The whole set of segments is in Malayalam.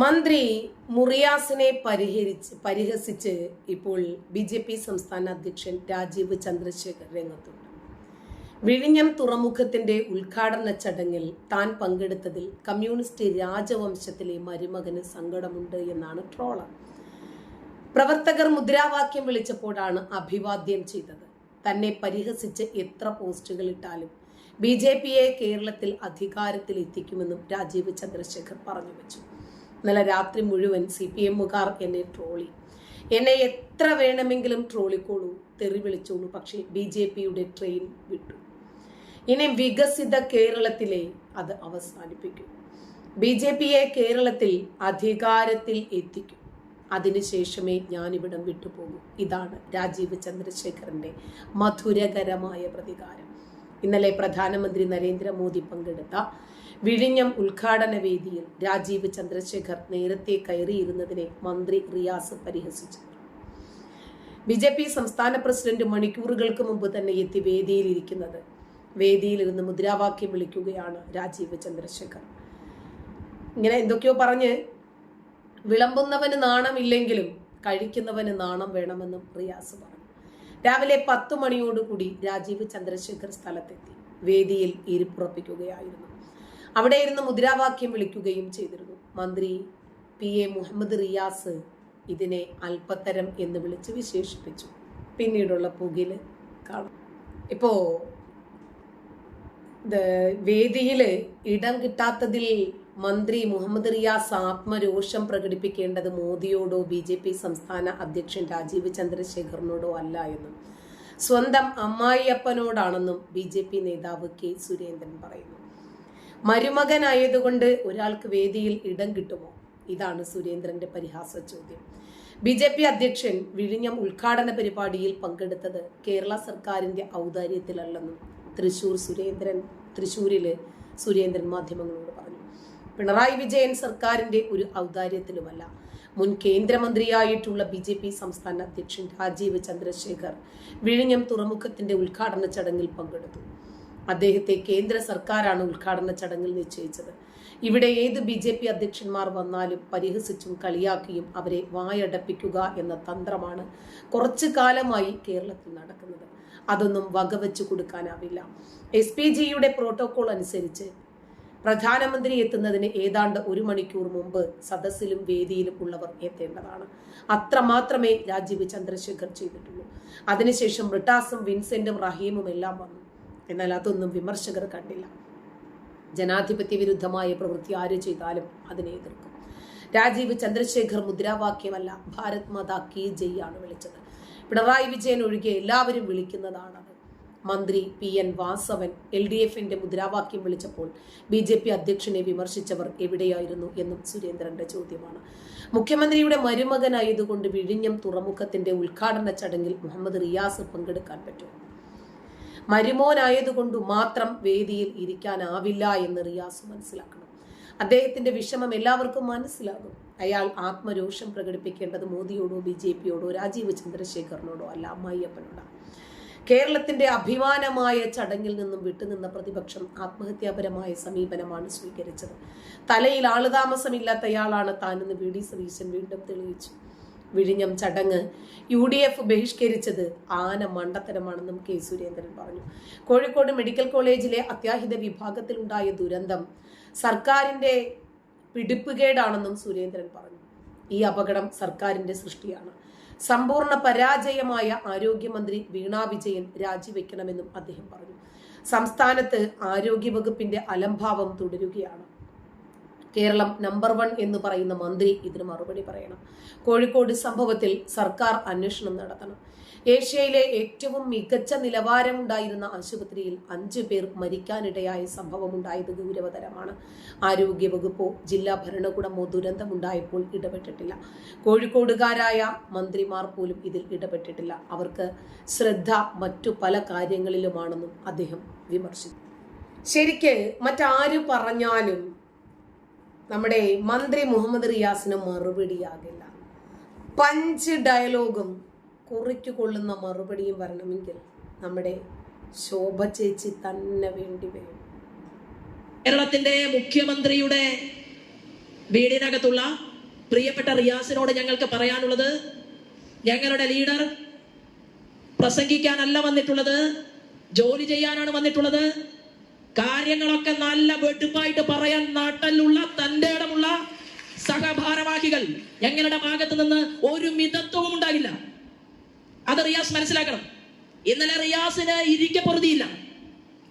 മന്ത്രി മുറിയാസിനെ പരിഹരിച്ച് പരിഹസിച്ച് ഇപ്പോൾ ബി ജെ പി സംസ്ഥാന അധ്യക്ഷൻ രാജീവ് ചന്ദ്രശേഖർ രംഗത്തുണ്ട്. വിഴിഞ്ഞം തുറമുഖത്തിന്റെ ഉദ്ഘാടന ചടങ്ങിൽ താൻ പങ്കെടുത്തതിൽ കമ്മ്യൂണിസ്റ്റ് രാജവംശത്തിലെ മരുമകന് സങ്കടമുണ്ട് എന്നാണ് ട്രോളർ. പ്രവർത്തകർ മുദ്രാവാക്യം വിളിച്ചപ്പോഴാണ് അഭിവാദ്യം ചെയ്തത്. തന്നെ പരിഹസിച്ച് എത്ര പോസ്റ്റുകൾ ഇട്ടാലും ബി ജെ പിയെ കേരളത്തിൽ അധികാരത്തിൽ എത്തിക്കുമെന്നും രാജീവ് ചന്ദ്രശേഖർ പറഞ്ഞു വെച്ചു. ഇന്നലെ രാത്രി മുഴുവൻ സി പി എമ്മുകാർ എന്നെ ട്രോളി. എന്നെ എത്ര വേണമെങ്കിലും ട്രോളിക്കോളൂ തെറി വിളിച്ചോളൂ പക്ഷേ ബി ജെ പിയുടെ ട്രെയിൻ വിട്ടു. ഇനി വികസിത കേരളത്തിലെ അത് അവസാനിപ്പിക്കും. ബി ജെ പിയെ കേരളത്തിൽ അധികാരത്തിൽ എത്തിക്കും. അതിനുശേഷമേ ഞാനിവിടം വിട്ടുപോകൂ. ഇതാണ് രാജീവ് ചന്ദ്രശേഖറിന്റെ മധുരകരമായ പ്രതികാരം. ഇന്നലെ പ്രധാനമന്ത്രി നരേന്ദ്രമോദി പങ്കെടുത്ത വിഴിഞ്ഞം ഉദ്ഘാടന വേദിയിൽ രാജീവ് ചന്ദ്രശേഖർ നേരത്തെ കയറിയിരുന്നതിനെ മന്ത്രി റിയാസ് പരിഹസിച്ചു. ബി ജെ പി സംസ്ഥാന പ്രസിഡന്റ് മണിക്കൂറുകൾക്ക് മുമ്പ് തന്നെ എത്തി വേദിയിലിരിക്കുന്നത്. വേദിയിലിരുന്ന് മുദ്രാവാക്യം വിളിക്കുകയാണ് രാജീവ് ചന്ദ്രശേഖർ. ഇങ്ങനെ എന്തൊക്കെയോ പറഞ്ഞ് വിളമ്പുന്നവന് നാണമില്ലെങ്കിലും കഴിക്കുന്നവന് നാണം വേണമെന്നും റിയാസ് പറഞ്ഞു. രാവിലെ പത്ത് മണിയോടുകൂടി രാജീവ് ചന്ദ്രശേഖർ സ്ഥലത്തെത്തി. വേദിയിൽ ഇരിപ്പുറപ്പിക്കുകയായിരുന്നു. അവിടെ ഇരുന്ന് മുദ്രാവാക്യം വിളിക്കുകയും ചെയ്തിരുന്നു. മന്ത്രി പി. എ. മുഹമ്മദ് റിയാസ് ഇതിനെ അല്പത്തരം എന്ന് വിളിച്ച് വിശേഷിപ്പിച്ചു. പിന്നീടുള്ള പുകിൽ കാണും. ഇപ്പോ വേദിയിൽ ഇടം കിട്ടാത്തതിൽ മന്ത്രി മുഹമ്മദ് റിയാസ് ആത്മരോഷം പ്രകടിപ്പിക്കേണ്ടത് മോദിയോടോ ബി ജെ പി സംസ്ഥാന അധ്യക്ഷൻ രാജീവ് ചന്ദ്രശേഖറിനോടോ അല്ല എന്നും സ്വന്തം അമ്മായിയപ്പനോടാണെന്നും ബി ജെ പി നേതാവ് കെ. സുരേന്ദ്രൻ പറയുന്നു. മരുമകനായതുകൊണ്ട് ഒരാൾക്ക് വേദിയിൽ ഇടം കിട്ടുമോ? ഇതാണ് സുരേന്ദ്രന്റെ പരിഹാസ ചോദ്യം. ബി ജെ പി അധ്യക്ഷൻ വിഴിഞ്ഞം ഉദ്ഘാടന പരിപാടിയിൽ പങ്കെടുത്തത് കേരള സർക്കാരിന്റെ ഔദാര്യത്തിലല്ലെന്നും തൃശൂർ സുരേന്ദ്രൻ തൃശൂരിൽ സുരേന്ദ്രൻ മാധ്യമങ്ങളോട് പറഞ്ഞു. പിണറായി വിജയൻ സർക്കാരിന്റെ ഒരു ഔദാര്യത്തിലുമല്ല. മുൻ കേന്ദ്രമന്ത്രിയായിട്ടുള്ള ബി ജെ പി സംസ്ഥാന അധ്യക്ഷൻ രാജീവ് ചന്ദ്രശേഖർ വിഴിഞ്ഞം തുറമുഖത്തിന്റെ ഉദ്ഘാടന ചടങ്ങിൽ പങ്കെടുത്തു. അദ്ദേഹത്തെ കേന്ദ്ര സർക്കാരാണ് ഉദ്ഘാടന ചടങ്ങിൽ നിശ്ചയിച്ചത്. ഇവിടെ ഏത് ബി ജെ പി അധ്യക്ഷന്മാർ വന്നാലും പരിഹസിച്ചും കളിയാക്കിയും അവരെ വായടപ്പിക്കുക എന്ന തന്ത്രമാണ് കുറച്ചു കാലമായി കേരളത്തിൽ നടക്കുന്നത്. അതൊന്നും വകവെച്ചു കൊടുക്കാനാവില്ല. എസ് പി ജിയുടെ പ്രോട്ടോകോൾ അനുസരിച്ച് പ്രധാനമന്ത്രി എത്തുന്നതിന് ഏതാണ്ട് ഒരു മണിക്കൂർ മുമ്പ് സദസ്സിലും വേദിയിലും ഉള്ളവർ എത്തേണ്ടതാണ്. അത്രമാത്രമേ രാജീവ് ചന്ദ്രശേഖർ ചെയ്തിട്ടുള്ളൂ. അതിനുശേഷം ബ്രിട്ടാസും വിൻസെന്റും റഹീമും എല്ലാം വന്നു. എന്നാൽ അതൊന്നും വിമർശകർ കണ്ടില്ല. ജനാധിപത്യ വിരുദ്ധമായ പ്രവൃത്തി ആര് ചെയ്താലും അതിനെ എതിർക്കും. രാജീവ് ചന്ദ്രശേഖർ മുദ്രാവാക്യമല്ല ഭാരത് മാതാ കി ജയ് ആണ് വിളിച്ചത്. പിണറായി വിജയൻ ഒഴികെ എല്ലാവരും വിളിക്കുന്നതാണത്. മന്ത്രി P N Vasavan L D എഫിന്റെ മുദ്രാവാക്യം വിളിച്ചപ്പോൾ ബി ജെ പി അധ്യക്ഷനെ വിമർശിച്ചവർ എവിടെയായിരുന്നു എന്നും സുരേന്ദ്രന്റെ ചോദ്യമാണ്. മുഖ്യമന്ത്രിയുടെ മരുമകനായതുകൊണ്ട് വിഴിഞ്ഞം തുറമുഖത്തിന്റെ ഉദ്ഘാടന ചടങ്ങിൽ മുഹമ്മദ് റിയാസ് പങ്കെടുക്കാൻ പറ്റും മരുമോനായതുകൊണ്ട് മാത്രം വേദിയിൽ ഇരിക്കാനാവില്ല എന്ന് റിയാസ് മനസ്സിലാക്കണം. അദ്ദേഹത്തിന്റെ വിഷമം എല്ലാവർക്കും മനസ്സിലാകും. അയാൾ ആത്മരോഷം പ്രകടിപ്പിക്കേണ്ടത് മോദിയോടോ ബി ജെ പിയോടോ രാജീവ് ചന്ദ്രശേഖറിനോടോ അല്ല അമ്മായിയപ്പനോടാണ് കേരളത്തിന്റെ അഭിമാനമായ ചടങ്ങിൽ നിന്നും വിട്ടുനിന്ന പ്രതിപക്ഷം ആത്മഹത്യാപരമായ സമീപനമാണ് സ്വീകരിച്ചത്. തലയിൽ ആളുതാമസമില്ലാത്തയാളാണ് താനെന്ന് വി ഡി സതീശൻ വീണ്ടും തെളിയിച്ചു. വിഴിഞ്ഞം ചടങ്ങ് യു ഡി എഫ് ബഹിഷ്കരിച്ചത് ആന മണ്ടത്തരമാണെന്നും കെ സുരേന്ദ്രൻ പറഞ്ഞു. കോഴിക്കോട് മെഡിക്കൽ കോളേജിലെ അത്യാഹിത വിഭാഗത്തിലുണ്ടായ ദുരന്തം സർക്കാരിന്റെ പിടിപ്പുകേടാണെന്നും സുരേന്ദ്രൻ പറഞ്ഞു. ഈ അപകടം സർക്കാരിന്റെ സൃഷ്ടിയാണ്. സമ്പൂർണ പരാജയമായ ആരോഗ്യമന്ത്രി വീണ വിജയൻ രാജിവെക്കണമെന്നും അദ്ദേഹം പറഞ്ഞു. സംസ്ഥാനത്ത് ആരോഗ്യവകുപ്പിന്റെ അലംഭാവം തുടരുകയാണ്. കേരളം നമ്പർ വൺ എന്ന് പറയുന്ന മന്ത്രി ഇതിന് മറുപടി പറയണം. കോഴിക്കോട് സംഭവത്തിൽ സർക്കാർ അന്വേഷണം നടത്തണം. ഏഷ്യയിലെ ഏറ്റവും മികച്ച നിലവാരമുണ്ടായിരുന്ന ആശുപത്രിയിൽ അഞ്ചു പേർ മരിക്കാനിടയായ സംഭവമുണ്ടായത് ഗൗരവതരമാണ്. ആരോഗ്യവകുപ്പോ ജില്ലാ ഭരണകൂടമോ ദുരന്തമുണ്ടായപ്പോൾ ഇടപെട്ടിട്ടില്ല. കോഴിക്കോടുകാരായ മന്ത്രിമാർ പോലും ഇതിൽ ഇടപെട്ടിട്ടില്ല. അവർക്ക് ശ്രദ്ധ മറ്റു പല കാര്യങ്ങളിലുമാണെന്നും അദ്ദേഹം വിമർശിച്ചു. ശരിക്ക് മറ്റാര് പറഞ്ഞാലും നമ്മുടെ മന്ത്രി മുഹമ്മദ് റിയാസിന് മറുപടിയാകില്ല. പഞ്ച് ഡയലോഗും കുറിക്കു കൊള്ളുന്ന മറുപടിയും വരണമെങ്കിൽ നമ്മുടെ ശോഭ ചേച്ചി തന്നെ വേണ്ടി വരും. കേരളത്തിന്റെ മുഖ്യമന്ത്രിയുടെ വീടിനകത്തുള്ള പ്രിയപ്പെട്ട റിയാസിനോട് ഞങ്ങൾക്ക് പറയാനുള്ളത് ഞങ്ങളുടെ ലീഡർ പ്രസംഗിക്കാനല്ല വന്നിട്ടുള്ളത് ജോലി ചെയ്യാനാണ് വന്നിട്ടുള്ളത്. കാര്യങ്ങളൊക്കെ നല്ല വെടുപ്പായിട്ട് പറയാൻ നാട്ടിലുള്ള തന്റെ ഇടമുള്ള സഹഭാരവാഹികൾ ഞങ്ങളുടെ ഭാഗത്ത് നിന്ന് ഒരു മിതത്വവും ഉണ്ടാകില്ല. അത് റിയാസ് മനസ്സിലാക്കണം. ഇന്നലെ റിയാസിന് ഇരിക്കപ്പൊറുതിയില്ല.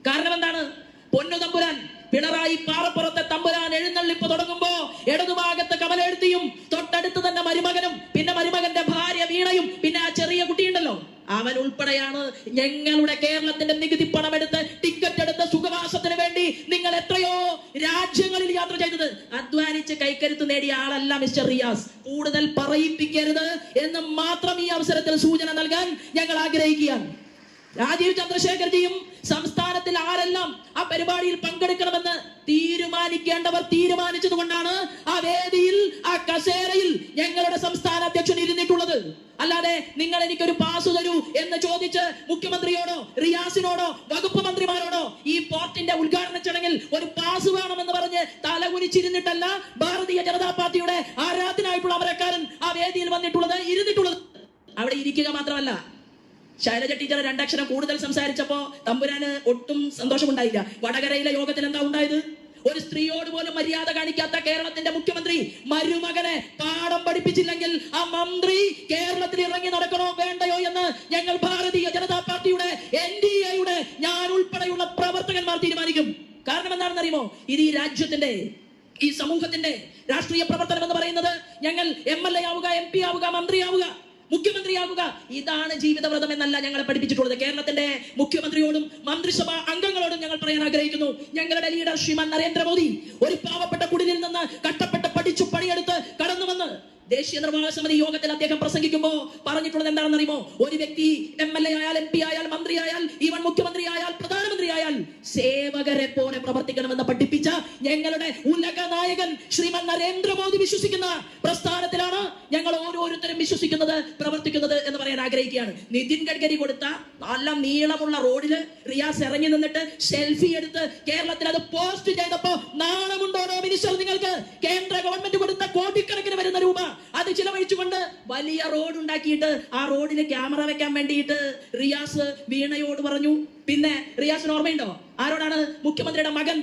കാരണം എന്താണ്? പൊന്നു തമ്പുരാൻ പിണറായി പാറപ്പുറത്തെ തമ്പുരാൻ എഴുന്നള്ളിപ്പ് തുടങ്ങുമ്പോ ഇടതുഭാഗത്ത് കമലെഴുത്തിയും തൊട്ടടുത്ത് തന്നെ മരുമകനും പിന്നെ മരുമകന്റെ ഭാര്യ വീണയും പിന്നെ ആ ചെറിയ കുട്ടിയുണ്ടല്ലോ. അവൻ ഉൾപ്പെടെയാണ് ഞങ്ങളുടെ കേരളത്തിന്റെ നികുതി പണം എടുത്ത് ടിക്കറ്റ് എടുത്ത് സുഖവാസത്തിന് വേണ്ടി നിങ്ങൾ എത്രയോ രാജ്യങ്ങളിൽ യാത്ര ചെയ്തത്. അധ്വാനിച്ച് കൈക്കരുത്ത് നേടിയ ആളല്ല മിസ്റ്റർ റിയാസ്. കൂടുതൽ പറയിപ്പിക്കരുത് എന്ന് മാത്രം ഈ അവസരത്തിൽ സൂചന നൽകാൻ ഞങ്ങൾ ആഗ്രഹിക്കുകയാണ്. രാജീവ് ചന്ദ്രശേഖർജിയും സംസ്ഥാനത്തിൽ ആരെല്ലാം ആ പരിപാടിയിൽ പങ്കെടുക്കണമെന്ന് തീരുമാനിക്കേണ്ടവർ തീരുമാനിച്ചത് കൊണ്ടാണ് ആ വേദിയിൽ ആ കസേരയിൽ ഞങ്ങളുടെ സംസ്ഥാന അധ്യക്ഷൻ ഇരുന്നിട്ടുള്ളത്. അല്ലാതെ നിങ്ങൾ എനിക്കൊരു പാസ് തരൂ എന്ന് ചോദിച്ച് മുഖ്യമന്ത്രിയോടോ റിയാസിനോടോ വകുപ്പ് മന്ത്രിമാരോടോ ഈ പോർട്ടിന്റെ ഉദ്ഘാടന ചടങ്ങിൽ ഒരു പാസ് വേണമെന്ന് പറഞ്ഞ് തലകുനിച്ചിരുന്നിട്ടല്ല ഭാരതീയ ജനതാ പാർട്ടിയുടെ ആരാധനായിട്ടുള്ള അമരക്കാരൻ ആ വേദിയിൽ വന്നിട്ടുള്ളത് ഇരുന്നിട്ടുള്ളത്. അവിടെ ഇരിക്കുക മാത്രമല്ല ശൈലജ ടീച്ചർ രണ്ടക്ഷരം കൂടുതൽ സംസാരിച്ചപ്പോ തമ്പുരാന് ഒട്ടും സന്തോഷമുണ്ടായില്ല. വടകരയിലെ യോഗത്തിൽ എന്താ ഉണ്ടായത്? ഒരു സ്ത്രീയോട് പോലും മര്യാദ കാണിക്കാത്ത കേരളത്തിന്റെ മുഖ്യമന്ത്രി മരുമകനെ പാഠം പഠിപ്പിച്ചില്ലെങ്കിൽ ആ മന്ത്രി കേരളത്തിൽ ഇറങ്ങി നടക്കണോ വേണ്ടയോ എന്ന് ഞങ്ങൾ ഭാരതീയ ജനതാ പാർട്ടിയുടെ എൻ ഡി എയുടെ ഞാൻ ഉൾപ്പെടെയുള്ള പ്രവർത്തകന്മാർ തീരുമാനിക്കും. കാരണം എന്താണെന്ന് അറിയുമോ ഇത് ഈ രാജ്യത്തിന്റെ ഈ സമൂഹത്തിന്റെ രാഷ്ട്രീയ പ്രവർത്തനം എന്ന് പറയുന്നത് ഞങ്ങൾ എം എൽ എ ആവുക എം പി ആവുക മന്ത്രിയാവുക മുഖ്യമന്ത്രിയാകുക. ഇതാണ് ജീവിതവ്രതം എന്നല്ല ഞങ്ങളെ പഠിപ്പിച്ചിട്ടുള്ളത്. കേരളത്തിന്റെ മുഖ്യമന്ത്രിയോടും മന്ത്രിസഭാ അംഗങ്ങളോടും ഞങ്ങൾ പറയാൻ ആഗ്രഹിക്കുന്നു. ഞങ്ങളുടെ ലീഡർ ശ്രീമാൻ നരേന്ദ്രമോദി ഒരു പാവപ്പെട്ട കുടിലിൽ നിന്ന് കഷ്ടപ്പെട്ട് പഠിച്ചു പണിയെടുത്ത് കടന്നു വന്ന് ദേശീയ നിർമ്മാണ സമിതി യോഗത്തിൽ അദ്ദേഹം പ്രസംഗിക്കുമ്പോൾ പറഞ്ഞിട്ടുള്ളത് എന്താണെന്ന് അറിയുമോ? ഒരു വ്യക്തി എം എൽ എ ആയാൽ എം പി ആയാൽ മന്ത്രി ആയാൽ ഈവൻ മുഖ്യമന്ത്രി ആയാൽ പ്രധാനമന്ത്രി ആയാൽ സേവകരെ പോലെ പ്രവർത്തിക്കണമെന്ന് പഠിപ്പിച്ച ഞങ്ങളുടെ ഉലക നായകൻ ശ്രീമൻ നരേന്ദ്രമോദി വിശ്വസിക്കുന്ന പ്രസ്ഥാനത്തിലാണ് ഞങ്ങൾ ഓരോരുത്തരും വിശ്വസിക്കുന്നത് പ്രവർത്തിക്കുന്നത് എന്ന് പറയാൻ ആഗ്രഹിക്കുകയാണ്. നിതിൻ ഗഡ്കരി കൊടുത്ത നല്ല നീളമുള്ള റോഡിൽ റിയാസ് ഇറങ്ങി നിന്നിട്ട് സെൽഫി എടുത്ത് കേരളത്തിൽ അത് പോസ്റ്റ് ചെയ്തപ്പോ നാണമുണ്ടോ മിനിസ്റ്റർ നിങ്ങൾക്ക്? കേന്ദ്ര ഗവൺമെന്റ് കൊടുത്ത കോടിക്കണക്കിന് വരുന്ന രൂപ. അത് ചിലവഴിച്ചുകൊണ്ട് വലിയ റോഡ് ഉണ്ടാക്കിയിട്ട് ആ റോഡിന് ക്യാമറ വെക്കാൻ വേണ്ടിയിട്ട് റിയാസ് വീണയോട് പറഞ്ഞു. പിന്നെ റിയാസിന് ഓർമ്മയുണ്ടോ? ആരോടാണ്? മുഖ്യമന്ത്രിയുടെ മകൻ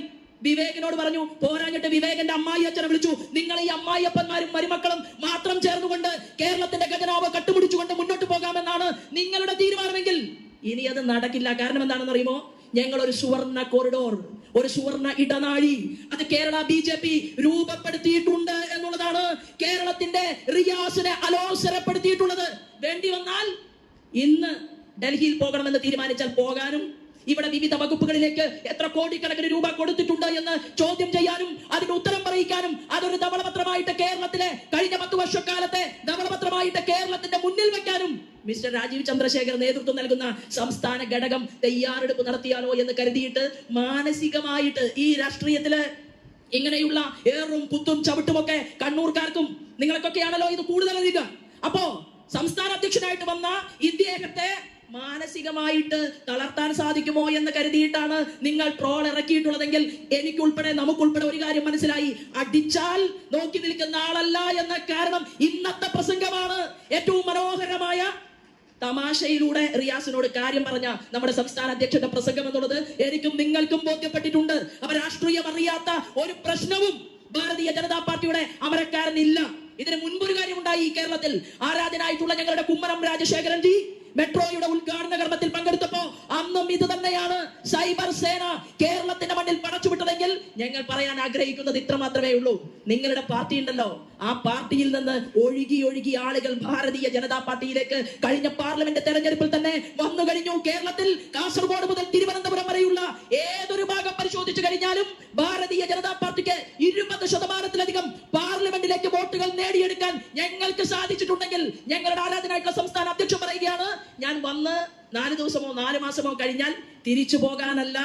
വിവേകിനോട് പറഞ്ഞു. പോരാഞ്ഞിട്ട് വിവേകന്റെ അമ്മായി അച്ഛനെ വിളിച്ചു. നിങ്ങൾ ഈ അമ്മായിയപ്പന്മാരും മരുമക്കളും മാത്രം ചേർന്നുകൊണ്ട് കേരളത്തിന്റെ ഖജനാവ് കട്ടുപിടിച്ചുകൊണ്ട് മുന്നോട്ട് പോകാമെന്നാണ് നിങ്ങളുടെ തീരുമാനമെങ്കിൽ ഇനി അത് നടക്കില്ല. കാരണം എന്താണെന്ന് അറിയുമോ ഞങ്ങൾ ഒരു സുവർണ കോറിഡോർ ഒരു സുവർണ ഇടനാഴി. അത് കേരള ബി ജെ പി രൂപപ്പെടുത്തിയിട്ടുണ്ട് എന്നുള്ളതാണ് കേരളത്തിന്റെ റിയാസിനെ അലോസരപ്പെടുത്തിയിട്ടുള്ളത്. വേണ്ടി വന്നാൽ ഇന്ന് ഡൽഹിയിൽ പോകണമെന്ന് തീരുമാനിച്ചാൽ പോകാനും ഇവിടെ വിവിധ വകുപ്പുകളിലേക്ക് എത്ര കോടിക്കണക്കിന് രൂപ കൊടുത്തിട്ടുണ്ട് എന്ന് ചോദ്യം ചെയ്യാനും അതിന് ഉത്തരം പറയിക്കാനും അതൊരു ധവളപത്രമായിട്ട് കേരളത്തിലെ കഴിഞ്ഞ പത്ത് വർഷക്കാലത്തെ ധവളപത്രമായിട്ട് കേരളത്തിന്റെ മുന്നിൽ വെക്കാനും മിസ്റ്റർ രാജീവ് ചന്ദ്രശേഖർ നേതൃത്വം നൽകുന്ന സംസ്ഥാന ഘടകം തയ്യാറെടുപ്പ് നടത്തിയാലോ എന്ന് കരുതിയിട്ട് മാനസികമായിട്ട് ഈ രാഷ്ട്രീയത്തിൽ ഇങ്ങനെയുള്ള ഏറും കുത്തും ചവിട്ടുമൊക്കെ കണ്ണൂർക്കാർക്കും നിങ്ങൾക്കൊക്കെയാണല്ലോ ഇത് കൂടുതൽ അധികം അപ്പോ സംസ്ഥാന അധ്യക്ഷനായിട്ട് വന്ന ഇദ്ദേഹത്തെ മാനസികമായിട്ട് തളർത്താൻ സാധിക്കുമോ എന്ന് കരുതിയിട്ടാണ് നിങ്ങൾ ട്രോൾ ഇറക്കിയിട്ടുള്ളതെങ്കിൽ എനിക്കുൾപ്പെടെ നമുക്കുൾപ്പെടെ ഒരു കാര്യം മനസ്സിലായി. അടിച്ചാൽ നോക്കി നിൽക്കുന്ന ആളല്ല എന്ന കാരണം ഇന്നത്തെ പ്രസംഗമാണ്. ഏറ്റവും മനോഹരമായ തമാശയിലൂടെ റിയാസിനോട് കാര്യം പറഞ്ഞ നമ്മുടെ സംസ്ഥാന അധ്യക്ഷന്റെ പ്രസംഗം എന്നുള്ളത് എനിക്കും നിങ്ങൾക്കും ബോധ്യപ്പെട്ടിട്ടുണ്ട്. അവ രാഷ്ട്രീയം അറിയാത്ത ഒരു പ്രശ്നവും ഭാരതീയ ജനതാ പാർട്ടിയുടെ അമരക്കാരനില്ല. ഇതിന് മുൻപൊരു കാര്യം ഉണ്ടായി കേരളത്തിൽ. ആരാധനായിട്ടുള്ള ഞങ്ങളുടെ കുമ്മനം രാജശേഖരൻ ജി മെട്രോയുടെ ഉദ്ഘാടന കർമ്മത്തിൽ പങ്കെടുത്തപ്പോ അന്നും ഇത് തന്നെയാണ് സൈബർ സേന കേരളത്തിന്റെ മണ്ണിൽ പടച്ചുവിട്ടതെങ്കിൽ ഞങ്ങൾ പറയാൻ ആഗ്രഹിക്കുന്നത് ഇത്ര മാത്രമേ ഉള്ളൂ. നിങ്ങളുടെ പാർട്ടി ഉണ്ടല്ലോ. ആ പാർട്ടിയിൽ നിന്ന് ഒഴുകി ഒഴുകി ആളുകൾ ഭാരതീയ ജനതാ പാർട്ടിയിലേക്ക് കഴിഞ്ഞ പാർലമെന്റ് തെരഞ്ഞെടുപ്പിൽ തന്നെ വന്നു കഴിഞ്ഞു. കേരളത്തിൽ കാസർഗോഡ് മുതൽ തിരുവനന്തപുരം വരെയുള്ള ഏതൊരു ഭാഗം പരിശോധിച്ചു കഴിഞ്ഞാലും ഭാരതീയ ജനതാ പാർട്ടിക്ക് ഇരുപത് ശതമാനത്തിലധികം പാർലമെന്റിലേക്ക് വോട്ടുകൾ നേടിയെടുക്കാൻ ഞങ്ങൾക്ക് സാധിച്ചിട്ടുണ്ടെങ്കിൽ ഞങ്ങളുടെ ആരാധനായിട്ടുള്ള സംസ്ഥാന അധ്യക്ഷൻ ഞാൻ വന്ന് നാല് ദിവസമോ നാല് മാസമോ കഴിഞ്ഞാൽ തിരിച്ചു പോകാനല്ല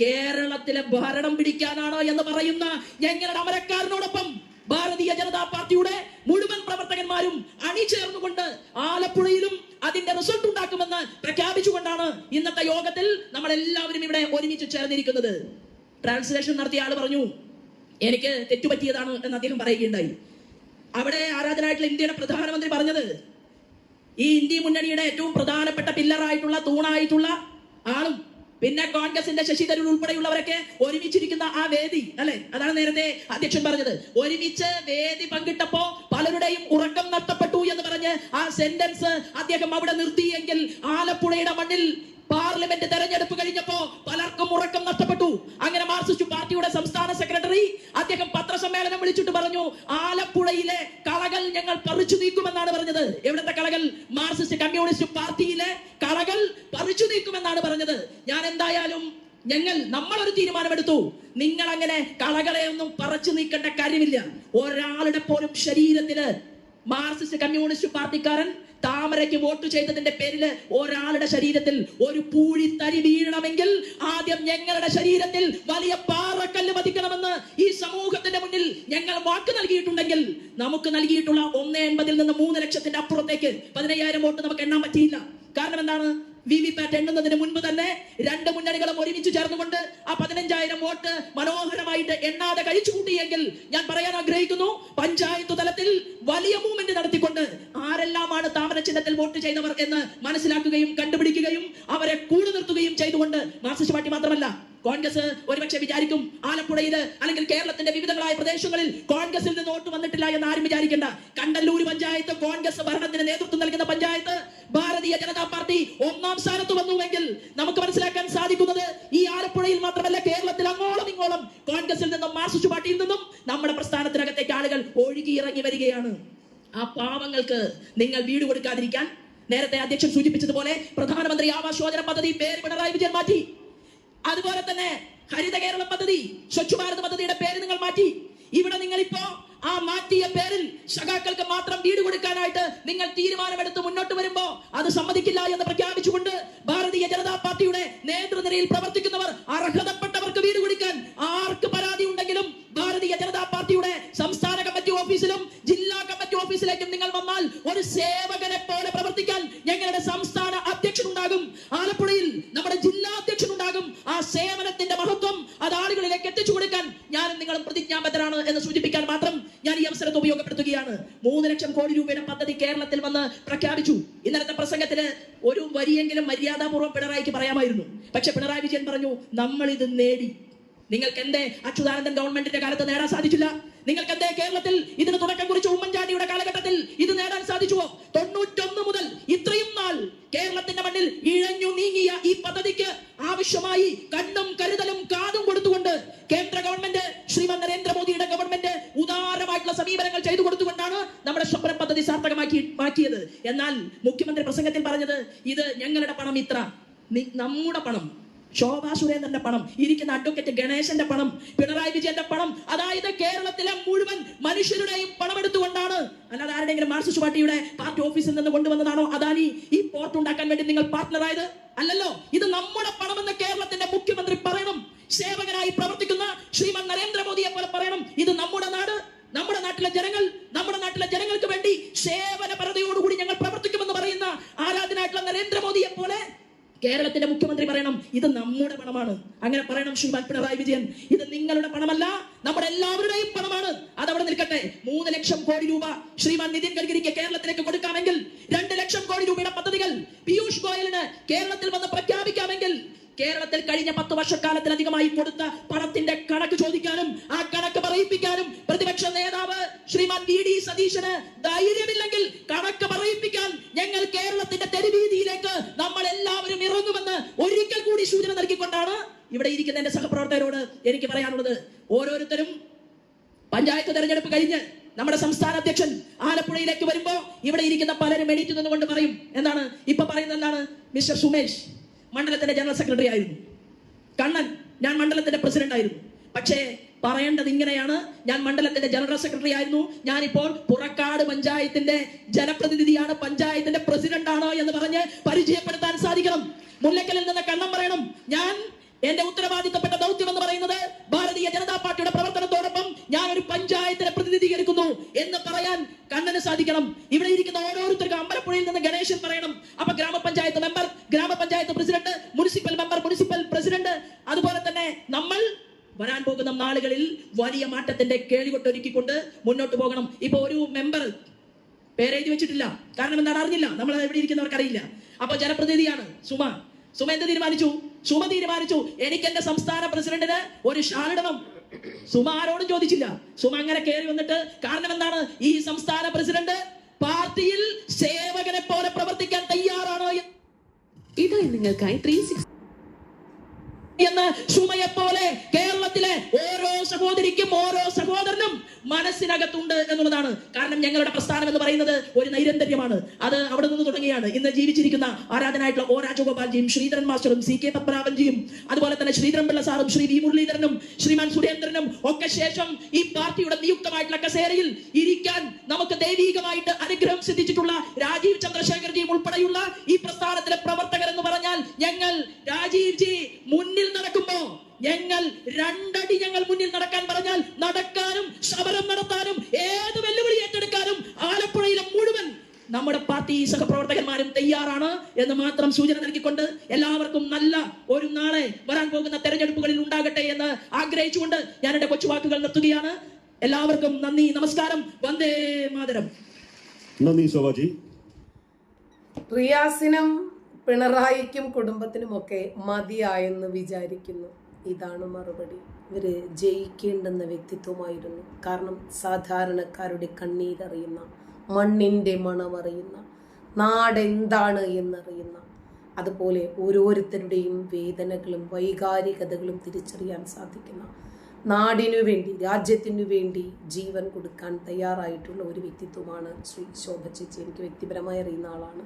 കേരളത്തിലെ ഭരണം പിടിക്കാനാണോ എന്ന് പറയുന്ന ഞങ്ങളുടെ അമരക്കാരനോടൊപ്പം ഭാരതീയ ജനതാ പാർട്ടിയുടെ മുഴുവൻ പ്രവർത്തകന്മാരും അണിചേർന്നുകൊണ്ട് ആലപ്പുഴയിലും അതിന്റെ റിസൾട്ട് ഉണ്ടാക്കുമെന്ന് പ്രഖ്യാപിച്ചുകൊണ്ടാണ് ഇന്നത്തെ യോഗത്തിൽ നമ്മൾ എല്ലാവരും ഇവിടെ ഒരുമിച്ച് ചേർന്നിരിക്കുന്നത്. ട്രാൻസ്ലേഷൻ നടത്തിയ ആൾ പറഞ്ഞു എനിക്ക് തെറ്റുപറ്റിയതാണ് എന്ന് അദ്ദേഹം പറയുകയുണ്ടായി. അവിടെ ആരാധനായിട്ടുള്ള ഇന്ത്യയുടെ പ്രധാനമന്ത്രി പറഞ്ഞത് ഈ ഇന്ത്യ മുന്നണിയുടെ ഏറ്റവും പ്രധാനപ്പെട്ട പില്ലറായിട്ടുള്ള തൂണായിട്ടുള്ള ആളും പിന്നെ കോൺഗ്രസിന്റെ ശശി തരൂർ ഉൾപ്പെടെയുള്ളവരൊക്കെ ഒരുമിച്ചിരിക്കുന്ന ആ വേദി അല്ലെ? അതാണ് നേരത്തെ അധ്യക്ഷൻ പറഞ്ഞത്. ഒരുമിച്ച് വേദി പങ്കിട്ടപ്പോ പലരുടെയും ഉറക്കം നഷ്ടപ്പെട്ടു എന്ന് പറഞ്ഞ് ആ സെന്റൻസ് അദ്ദേഹം അവിടെ നിർത്തിയെങ്കിൽ ആലപ്പുഴയുടെ മണ്ണിൽ പാർലമെന്റ് തെരഞ്ഞെടുപ്പ് കഴിഞ്ഞപ്പോ പലർക്കും ഉറക്കം നഷ്ടപ്പെട്ടു. അങ്ങനെ മാർക്സിസ്റ്റ് പാർട്ടിയുടെ സംസ്ഥാന സെക്രട്ടറി അദ്ദേഹം പത്രസമ്മേളനം വിളിച്ചിട്ട് പറഞ്ഞു ആലപ്പുഴയിലെ കളകൾ ഞങ്ങൾ പറിച്ചു നീക്കുമെന്നാണ് പറഞ്ഞത്. എവിടുത്തെ കളകൾ? മാർക്സിസ്റ്റ് കമ്മ്യൂണിസ്റ്റ് പാർട്ടിയിലെ കളകൾ പറിച്ചു നീക്കുമെന്നാണ് പറഞ്ഞത്. ഞാൻ എന്തായാലും ഞങ്ങൾ നമ്മൾ ഒരു തീരുമാനമെടുത്തു. നിങ്ങൾ അങ്ങനെ കളകളെ ഒന്നും പറിച്ചു നീക്കേണ്ട കാര്യമില്ല. ഒരാളുടെ പോലും ശരീരത്തിൽ മാർക്സിസ്റ്റ് കമ്മ്യൂണിസ്റ്റ് പാർട്ടിക്കാരൻ താമരയ്ക്ക് വോട്ട് ചെയ്തതിന്റെ പേരിൽ ഒരാളുടെ ശരീരത്തിൽ ഒരു പൂഴി തരി വീഴണമെങ്കിൽ ആദ്യം ഞങ്ങളുടെ ശരീരത്തിൽ വലിയ പാറക്കല്ല് പതിക്കണമെന്ന് ഈ സമൂഹത്തിന്റെ മുന്നിൽ ഞങ്ങൾ വാക്ക് നൽകിയിട്ടുണ്ടെങ്കിൽ നമുക്ക് നൽകിയിട്ടുള്ള ഒന്ന് എൺപതിൽ നിന്ന് മൂന്ന് ലക്ഷത്തിന്റെ അപ്പുറത്തേക്ക് പതിനയ്യായിരം വോട്ട് നമുക്ക് എണ്ണാൻ പറ്റിയില്ല. കാരണം എന്താണ്? വി വി പാറ്റ് എണ്ണുന്നതിന് മുൻപ് തന്നെ രണ്ട് മുന്നണികളും ഒരുമിച്ച് ചേർന്നുകൊണ്ട് ആ പതിനഞ്ചായിരം വോട്ട് മനോഹരമായിട്ട് എണ്ണാതെ കഴിച്ചു കൂട്ടിയെങ്കിൽ ഞാൻ പറയാൻ ആഗ്രഹിക്കുന്നു പഞ്ചായത്ത് തലത്തിൽ വലിയ മൂവ്മെന്റ് നടത്തിക്കൊണ്ട് ആരെല്ലാമാണ് താമര ചിഹ്നത്തിൽ വോട്ട് ചെയ്തവർ എന്ന് മനസ്സിലാക്കുകയും കണ്ടുപിടിക്കുകയും അവരെ കൂടു നിർത്തുകയും ചെയ്തുകൊണ്ട് മാർക്സിസ്റ്റ് പാർട്ടി മാത്രമല്ല കോൺഗ്രസ് ഒരുപക്ഷെ വിചാരിക്കും ആലപ്പുഴയിൽ അല്ലെങ്കിൽ കേരളത്തിന്റെ വിവിധങ്ങളായ പ്രദേശങ്ങളിൽ കോൺഗ്രസിൽ നിന്ന് വോട്ട് വന്നിട്ടില്ല എന്ന് ആരും വിചാരിക്കേണ്ട. കണ്ടല്ലൂർ പഞ്ചായത്ത് കോൺഗ്രസ് ഭരണത്തിന് നേതൃത്വം നൽകുന്ന പഞ്ചായത്ത് ഭാരതീയ ജനതാ പാർട്ടി ഒന്നാം സ്ഥാനത്ത് വന്നുവെങ്കിൽ നമുക്ക് മനസ്സിലാക്കാൻ സാധിക്കുന്നത് ഈ ആലപ്പുഴയിൽ മാത്രമല്ല കേരളത്തിൽ അങ്ങോളം ഇങ്ങോളം കോൺഗ്രസിൽ നിന്നും മാർക്സിസ്റ്റ് പാർട്ടിയിൽ നിന്നും നമ്മുടെ പ്രസ്ഥാനത്തിനകത്തേക്ക് ആളുകൾ ഒഴുകി ഇറങ്ങി വരികയാണ്. ആ പാവങ്ങൾക്ക് നിങ്ങൾ വീട് കൊടുക്കാതിരിക്കാൻ നേരത്തെ അധ്യക്ഷൻ സൂചിപ്പിച്ചതുപോലെ പ്രധാനമന്ത്രി ആവാസ് യോജന പദ്ധതി പേര് പിണറായി വിജയൻ മാറ്റി. അതുപോലെ തന്നെ ഹരിത കേരളം പദ്ധതി സ്വച്ഛ് ഭാരത് പദ്ധതിയുടെ പേര് നിങ്ങൾ മാറ്റി. ഇവിടെ നിങ്ങൾ ഇപ്പോ ആ മാറ്റിയ പേരിൽ ഷകാക്കൾക്ക് മാത്രം വീട് കൊടുക്കാനായിട്ട് നിങ്ങൾ തീരുമാനമെടുത്ത് മുന്നോട്ട് വരുമ്പോ അത് സമ്മതിക്കില്ല എന്ന് പ്രഖ്യാപിച്ചുകൊണ്ട് ഭാരതീയ ജനതാ പാർട്ടിയുടെ നേതൃനിരയിൽ പ്രവർത്തിക്കുന്നവർ അർഹതപ്പെട്ടവർക്ക് വീട് കൊടുക്കാൻ ആർക്ക് പരാതി ഉണ്ടെങ്കിലും ഭാരതീയ ജനതാ പാർട്ടിയുടെ സംസ്ഥാന കമ്മിറ്റി ഓഫീസിലും ജില്ലാ കമ്മിറ്റി ഓഫീസിലേക്കും നിങ്ങൾ വന്നാൽ ഒരു സേവകനെ പോലെ പ്രവർത്തിക്കാൻ ഞങ്ങളുടെ സംസ്ഥാന അധ്യക്ഷൻ ഉണ്ടാകും. ആലപ്പുഴയിൽ നമ്മുടെ ജില്ലാ അധ്യക്ഷൻ ഉണ്ടാകും. ആ സേവനത്തിന്റെ മഹത്വം അത് ആളുകളിലേക്ക് എത്തിച്ചു കൊടുക്കാൻ ഞാനും നിങ്ങളും പ്രതിജ്ഞാബദ്ധരാണ് എന്ന് സൂചിപ്പിക്കാൻ മാത്രം ഞാൻ ഈ അവസരത്തെ ഉപയോഗപ്പെടുത്തുകയാണ്. മൂന്ന് ലക്ഷം കോടി രൂപയുടെ പദ്ധതി കേരളത്തിൽ വന്ന് പ്രഖ്യാപിച്ചു. ഇന്നലത്തെ പ്രസംഗത്തിൽ ഒരു വരിയെങ്കിലും മര്യാദാപൂർവം പിണറായിക്ക് പറയാമായിരുന്നു. പക്ഷെ പിണറായി വിജയൻ പറഞ്ഞു നമ്മൾ ഇത് നേടി. നിങ്ങൾക്ക് എന്തേ അച്യുതാനന്ദൻ ഗവൺമെന്റിന്റെ കാലത്ത് നേടാൻ സാധിച്ചില്ല? നിങ്ങൾക്ക് എന്തേ കേരളത്തിൽ ഇതിന് തുടക്കം കുറിച്ച് ഉമ്മൻചാണ്ടിയുടെ കാലഘട്ടത്തിൽ ഇത് നേടാൻ സാധിച്ചുവോ? തൊണ്ണൂറ്റൊന്ന് മുതൽ ഇത്രയും നാൾ കേരളത്തിന്റെ മണ്ണിൽ ഇഴഞ്ഞു നീങ്ങിയ ഈ പദ്ധതിക്ക് ആവശ്യമായി കണ്ണും കരുതലും കാതും കൊടുത്തുകൊണ്ട് കേന്ദ്ര ഗവൺമെന്റ് ശ്രീമത് നരേന്ദ്രമോദിയുടെ ഗവൺമെന്റ് ഉദാരമായിട്ടുള്ള സമീപനങ്ങൾ ചെയ്തു കൊടുത്തുകൊണ്ടാണ് നമ്മുടെ സ്വപ്നം പദ്ധതി സാർത്ഥകമാക്കി മാറ്റിയത്. എന്നാൽ മുഖ്യമന്ത്രി പ്രസംഗത്തിൽ പറഞ്ഞത് ഇത് ഞങ്ങളുടെ പണം ഇത്ര. നമ്മുടെ പണം ശോഭാ സുരേന്ദ്രന്റെ പണം ഇരിക്കുന്ന അഡ്വക്കേറ്റ് ഗണേശന്റെ പണം പിണറായി വിജയന്റെ പണം. അതായത് കേരളത്തിലെ മുഴുവൻ മനുഷ്യരുടെയും പണം എടുത്തുകൊണ്ടാണ്. അല്ലാതെ ആരുടെയെങ്കിലും മാർക്സിസ്റ്റ് പാർട്ടിയുടെ പാർട്ടി ഓഫീസിൽ നിന്ന് കൊണ്ടുവന്നതാണോ അദാനി? ഈ പോർട്ട് ഉണ്ടാക്കാൻ വേണ്ടി നിങ്ങൾ പാർട്ട്ണറായത് അല്ലല്ലോ ഇത് നമ്മുടെ പണമെന്ന് കേരളത്തിന്റെ മുഖ്യമന്ത്രി പറയണം. സേവകനായി പ്രവർത്തിക്കുന്ന ശ്രീമൻ നരേന്ദ്രമോദിയെ പോലെ പറയണം. ഇത് നമ്മുടെ നാട് നമ്മുടെ നാട്ടിലെ ജനങ്ങൾ നമ്മുടെ നാട്ടിലെ ജനങ്ങൾക്ക് വേണ്ടി സേവനപരതയോടുകൂടി ഞങ്ങൾ പ്രവർത്തിക്കുമെന്ന് പറയുന്ന ആരാധനായിട്ടുള്ള നരേന്ദ്രമോദിയെ പോലെ കേരളത്തിന്റെ മുഖ്യമന്ത്രി പറയണം ഇത് നമ്മുടെ പണമാണ്. അങ്ങനെ പറയണം ശ്രീമാൻ പിണറായി വിജയൻ. ഇത് നിങ്ങളുടെ പണമല്ല നമ്മുടെ എല്ലാവരുടെയും പണമാണ്. അതവിടെ നിൽക്കട്ടെ. മൂന്ന് ലക്ഷം കോടി രൂപ ശ്രീമാൻ നിതിൻ ഗഡ്കരിക്ക് കേരളത്തിലേക്ക് കൊടുക്കാമെങ്കിൽ രണ്ട് ലക്ഷം കോടി രൂപയുടെ പദ്ധതികൾ പീയൂഷ് ഗോയലിന് കേരളത്തിൽ വന്ന് പ്രഖ്യാപിക്കാമെങ്കിൽ കേരളത്തിൽ കഴിഞ്ഞ പത്ത് വർഷക്കാലത്തിലധികമായി കൊടുത്ത പണത്തിന്റെ കണക്ക് ചോദിക്കാനും ആ കണക്ക് പറയിപ്പിക്കാനും പ്രതിപക്ഷ നേതാവ് ശ്രീമാൻ വി ഡി സതീശന് ധൈര്യമില്ലെങ്കിൽ കണക്ക് പറയിപ്പിക്കാൻ ഞങ്ങൾ കേരളത്തിന്റെ തെരുവീതിയിലേക്ക് നമ്മൾ എല്ലാവരും ഇറങ്ങുമെന്ന് ഒരിക്കൽ കൂടി സൂചന നൽകിക്കൊണ്ടാണ് ഇവിടെ ഇരിക്കുന്ന എന്റെ സഹപ്രവർത്തകരോട് എനിക്ക് പറയാനുള്ളത്. ഓരോരുത്തരും പഞ്ചായത്ത് തെരഞ്ഞെടുപ്പ് കഴിഞ്ഞ് നമ്മുടെ സംസ്ഥാന അധ്യക്ഷൻ ആലപ്പുഴയിലേക്ക് വരുമ്പോൾ ഇവിടെ ഇരിക്കുന്ന പലരും എണീറ്റ് നിന്നുകൊണ്ട് പറയും. എന്താണ്? ഇപ്പൊ പറയുന്നത് എന്താണ്? മിസ്റ്റർ സുമേഷ്. മണ്ഡലത്തിന്റെ ജനറൽ സെക്രട്ടറി ആയിരുന്നു. കണ്ണൻ ഞാൻ മണ്ഡലത്തിന്റെ പ്രസിഡന്റ് ആയിരുന്നു. പക്ഷേ പറയേണ്ടത് ഇങ്ങനെയാണ്. ഞാൻ മണ്ഡലത്തിന്റെ ജനറൽ സെക്രട്ടറി ആയിരുന്നു. ഞാനിപ്പോൾ പുറക്കാട് പഞ്ചായത്തിന്റെ ജനപ്രതിനിധിയാണ്. പഞ്ചായത്തിന്റെ പ്രസിഡന്റ് ആണോ എന്ന് പറഞ്ഞ് പരിചയപ്പെടുത്താൻ സാധിക്കണം. മുല്ലക്കലിൽ നിന്ന് കണ്ണം പറയണം. ഞാൻ എന്റെ ഉത്തരവാദിത്തപ്പെട്ട ദൗത്യം എന്ന് പറയുന്നത് ഭാരതീയ ജനതാ പാർട്ടിയുടെ പ്രവർത്തനത്തോടൊപ്പം ഞാൻ ഒരു പഞ്ചായത്തിനെ പറയാൻ കണ്ണന് സാധിക്കണം. ഇവിടെ ഇരിക്കുന്ന ഓരോരുത്തർക്കും അമ്പലപ്പുഴയിൽ നിന്ന് ഗണേശൻ പറയണം. അപ്പൊ grama panchayat member grama panchayat president municipal member municipal president. അതുപോലെ തന്നെ നമ്മൾ വരാൻ പോകുന്ന നാളുകളിൽ വലിയ മാറ്റത്തിന്റെ കേളികൊട്ടൊരുക്കിക്കൊണ്ട് മുന്നോട്ട് പോകണം. ഇപ്പൊ ഒരു മെമ്പർ പേരെഴുതി വെച്ചിട്ടില്ല. കാരണം എന്താണ്? അറിഞ്ഞില്ല. നമ്മൾ എവിടെ ഇരിക്കുന്നവർക്ക് അറിയില്ല. അപ്പൊ ജനപ്രതിനിധിയാണ് സുമ. സുമ എന്ത് തീരുമാനിച്ചു? സുമ തീരുമാനിച്ചു. എനിക്ക് എന്റെ സംസ്ഥാന പ്രസിഡന്റിന് ഒരു ഷാളിടണം സുമ ആരോടും ചോദിച്ചില്ല. സുമ അങ്ങനെ കയറി വന്നിട്ട് കാരണം എന്താണ്? ഈ സംസ്ഥാന പ്രസിഡന്റ് പാർട്ടിയിൽ സേവകനെ പോലെ പ്രവർത്തിക്കാൻ തയ്യാറാണോ ഇതായി നിങ്ങൾക്കായി ത്രീ സിക്സ് എന്ന് സുമയെ പോലെ കേരളത്തിലെ ഓരോ സഹോദരിക്കും ഓരോ സഹോദരനും മനസ്സിനകത്തുണ്ട് എന്നുള്ളതാണ്. കാരണം ഞങ്ങളുടെ പ്രസ്ഥാനം എന്ന് പറയുന്നത് ഒരു നൈരന്തര്യമാണ്. അത് അവിടെ നിന്ന് തുടങ്ങിയാണ്. ഇന്ന് ജീവിച്ചിരിക്കുന്ന ആരാധനായിട്ടുള്ള ഓ രാജഗോപാൽജിയും ശ്രീധരൻ മാസ്റ്ററും സി കെ പത്മനാഭൻജിയും അതുപോലെ തന്നെ ശ്രീധരൻ പിള്ള സാറും ശ്രീ വി മുരളീധരനും ശ്രീമാൻ സുരേന്ദ്രനും ഒക്കെ ശേഷം ഈ പാർട്ടിയുടെ നിയുക്തമായിട്ടുള്ള കസേരയിൽ ഇരിക്കാൻ നമുക്ക് ദൈവീകമായിട്ട് അനുഗ്രഹം സിദ്ധിച്ചിട്ടുള്ള രാജീവ് ചന്ദ്രശേഖർജിയും ഉൾപ്പെടെയുള്ള ഈ പ്രസ്ഥാനത്തിലെ പ്രവർത്തകർ എന്ന് പറഞ്ഞാൽ ഞങ്ങൾ രാജീവ് ജി നടക്കുമ്പോ ഞങ്ങൾ രണ്ടടി ഞങ്ങൾ മുന്നിൽ നടക്കാൻ പറഞ്ഞാൽ നടക്കാനും സമരം നടത്താനും ഏത് വെല്ലുവിളി ഏറ്റെടുക്കാനും ആലപ്പുഴയിലെ മുഴുവൻ നമ്മുടെ പാർട്ടി സഹപ്രവർത്തകന്മാരും തയ്യാറാണ് എന്ന് മാത്രം സൂചന നൽകിക്കൊണ്ട് എല്ലാവർക്കും നല്ല ഒരു നാളെ വരാൻ പോകുന്ന തെരഞ്ഞെടുപ്പുകളിൽ ഉണ്ടാകട്ടെ എന്ന് ആഗ്രഹിച്ചുകൊണ്ട് ഞാൻ എന്റെ കൊച്ചുവാക്കുകൾ നിർത്തുകയാണ്. എല്ലാവർക്കും നന്ദി നമസ്കാരം. വന്ദേ മാതരം. നന്ദി ശോഭാജി റിയാസിനും പിണറായിക്കും കുടുംബത്തിനുമൊക്കെ മതിയായെന്ന് വിചാരിക്കുന്നു. ഇതാണ് മറുപടി. ഇവർ ജയിക്കേണ്ടുന്ന വ്യക്തിത്വമായിരുന്നു. കാരണം സാധാരണക്കാരുടെ കണ്ണീരറിയുന്ന മണ്ണിന്റെ മണമറിയുന്ന നാടെന്താണ് എന്നറിയുന്ന അതുപോലെ ഓരോരുത്തരുടെയും വേദനകളും വൈകാരികതകളും തിരിച്ചറിയാൻ സാധിക്കുന്ന നാടിനു വേണ്ടി രാജ്യത്തിനു വേണ്ടി ജീവൻ കൊടുക്കാൻ തയ്യാറായിട്ടുള്ള ഒരു വ്യക്തിത്വമാണ് ശ്രീ ശോഭ ചേച്ചി. എനിക്ക് വ്യക്തിപരമായി അറിയുന്ന ആളാണ്.